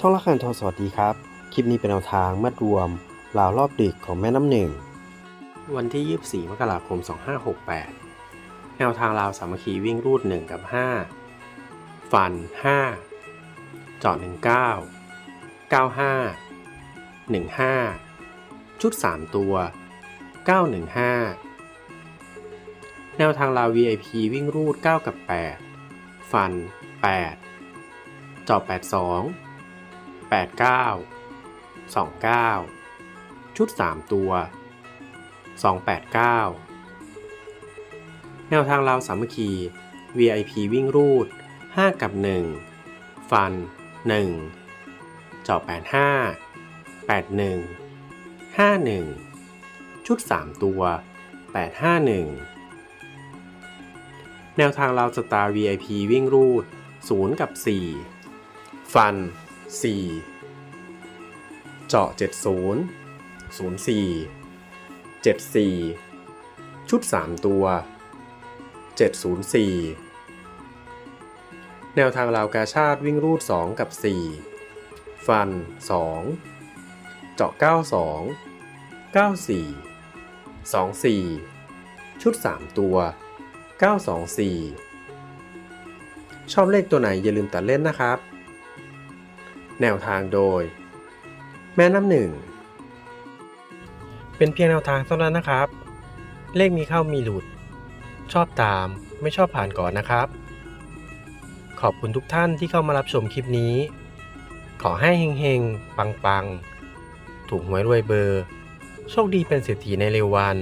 ช่องละคันทอสวัสดีครับ คลิปนี้เป็นแนวทางมัดรวมราวรอบดึกของแม่น้ำหนึ่ง วันที่ 24 มกราคม 2568 แนวทางราวสามัคคีวิ่งรูด 1 กับ 5 ฟัน5เจาะ19 95 15 ชุด 3 ตัว 915 แนวทางราว VIP วิ่งรูด 9 กับ 8 ฟัน 8จาะ82 89 29 ชุด 3 ตัว 289 แนวทางราวสามัคคี VIP วิ่งรูด 5 กับ 1 ฟัน 1 เจาะ85 81 51 ชุด 3 ตัว 851 แนวทางราวสตาร์ VIP วิ่งรูด 0 กับ 4 ฟัน 4 เจาะ 70 04 74 ชุด 3 ตัว 704 แนวทางราวกาชาติวิ่งรูด 2 กับ 4 ฟัน 2 เจาะ 92 94 24 ชุด 3 ตัว 924 ชอบเลขตัวไหนอย่าลืมตัดเล่นนะครับ แนวทางโดย แม่น้ำหนึ่ง เป็นเพียงแนวทางเท่านั้นนะครับ เลขมีเข้ามีหลุด ชอบตามไม่ชอบผ่านก่อนนะครับ ขอบคุณทุกท่านที่เข้ามารับชมคลิปนี้ ขอให้เฮงๆ ปังๆ ถูกหวยรวยเบอร์ โชคดีเป็นเศรษฐีในเร็ววัน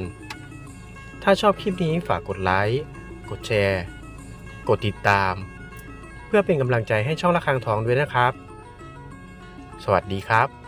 ถ้าชอบคลิปนี้ฝากกดไลค์กดแชร์ กดติดตาม เพื่อเป็นกำลังใจให้ช่องระฆังทองด้วยนะครับ สวัสดีครับ